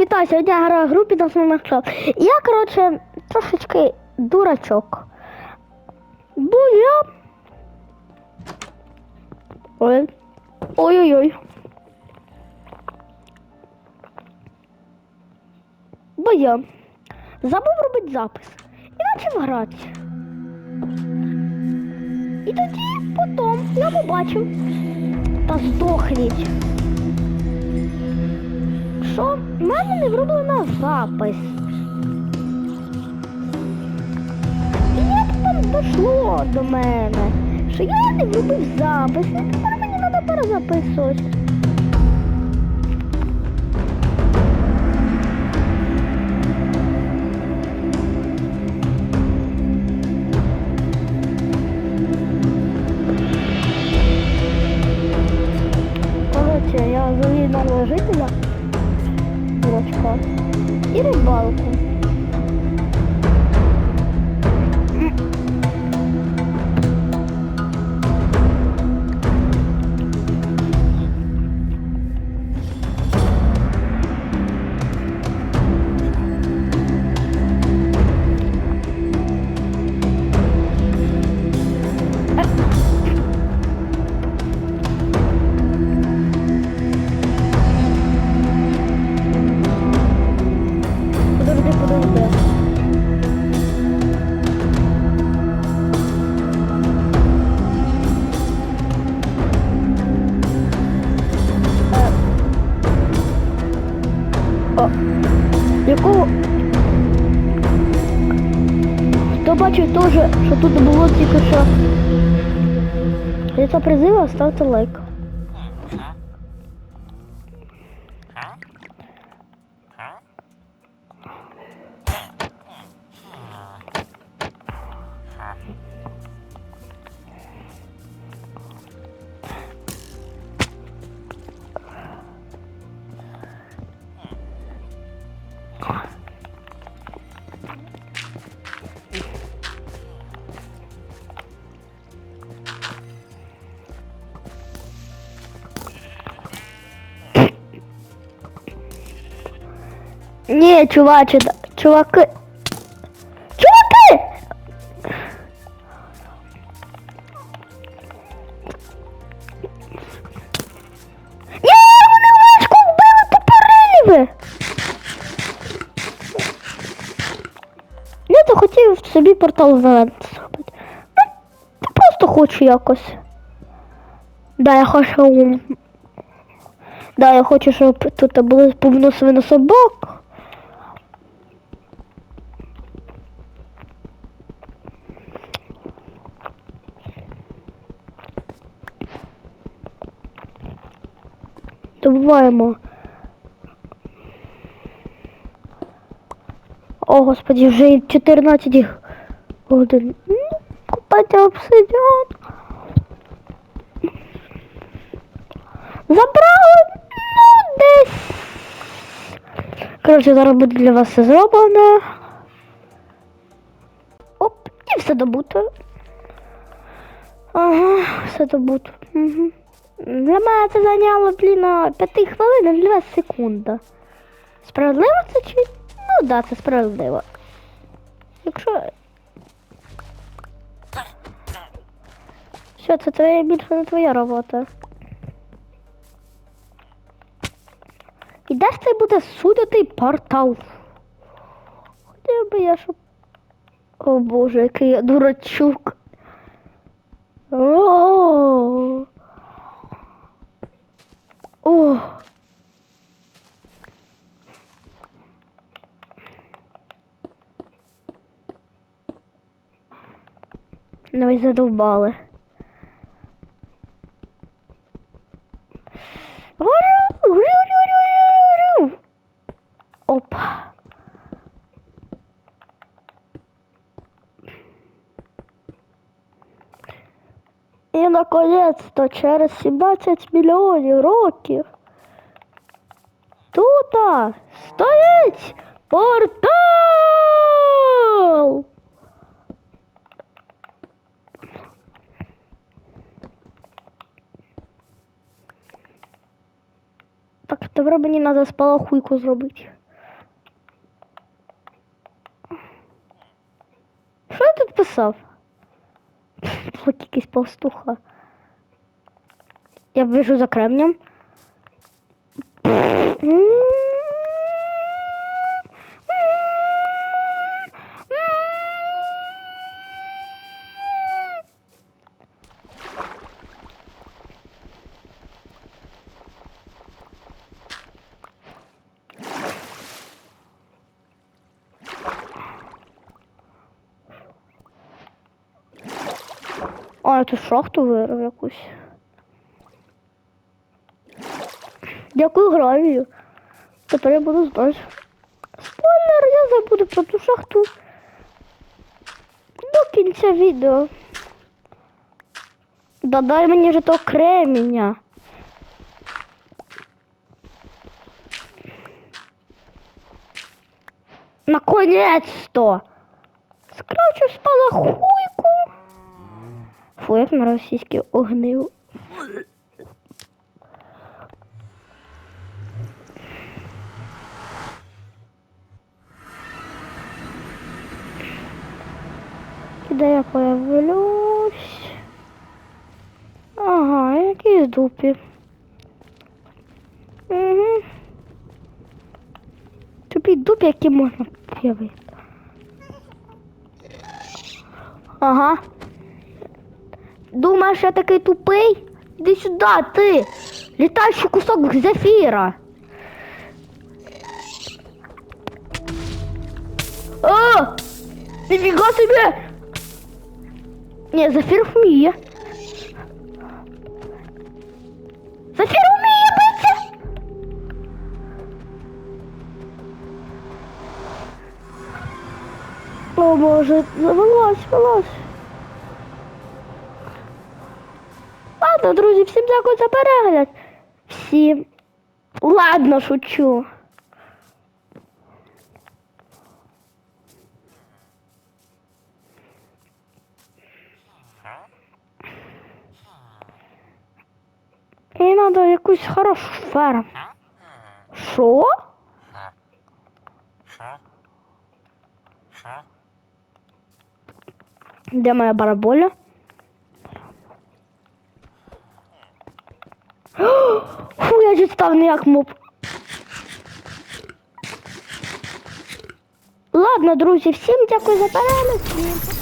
Так, вітаю, сьогодні я граю в групі на своєму Я, коротше, трошечки дурачок. Бо я. Ой. Ой-ой-ой. Бо я забув робити запис. І почав грати. І тоді потім я побачив та здохніть. Що в мене не вроблена запис. І як там дійшло до мене, що я не вробив запис, і тепер мені треба перезаписувати. І рибалку. Бачив теж, що тут було тільки що. Якщо призива, ставте лайк. Ні, чуваче, чуваки. Чуваки! Ні, вони важко вбили попередили! Я то хотів собі портал зелений зробити. Ну, просто хочу якось. Да, я хочу. Да, я хочу, щоб тут було повно свинособак. Добуваємо. О, господи, вже 14 годин. Ну, Купайте обсидіан. Забрали, ну, десь. Коротше, зараз буде для вас все зроблено. Оп, і все добуто. Ага, все добуто. Угу. Для мене це зайняло, блін, на 5 хвилин і 2 секунди. Справедливо це чи? Ну да, це справедливо. Якщо. Що, це твоя більше не твоя робота. І де ж це буде судити портал? Хотів би я, щоб. О боже, який я дурачук. О. О. І задовбали. Опа. І наконець-то через 17 мільйонів років тут стоїть портал! Так, тепер мені треба спалахуйку зробити. Що я тут писав? Плоть якийсь пастуха. Я біжу за кремнем. А, я тут шахту вирив якусь. Дякую гравію. Тепер я буду знати. Спойлер, я забуду про ту шахту. До кінця відео. Да дай мені же то кременя. Наконец-то! Скрафчу спалахуйку. Фу, як на російській огнив. Де я появлюсь? Ага, якісь дупі. Угу. Тупі дупі, які можна появити. Ага. Думаєш, я такий тупий? Іди сюди, ти! Літаючий кусок зефіра. О! Ніфіга собі! Ні, зефір вміє. Зефір вміє битися! О, боже, вилазь, вилазь. Ладно, друзі, всім дякую за перегляд. Всім. Ладно, шучу. І треба якусь хорошу ферму. Що? Де моя бараболя? Фу, я дістав як моб. Ладно, друзі, всім дякую за перегляд.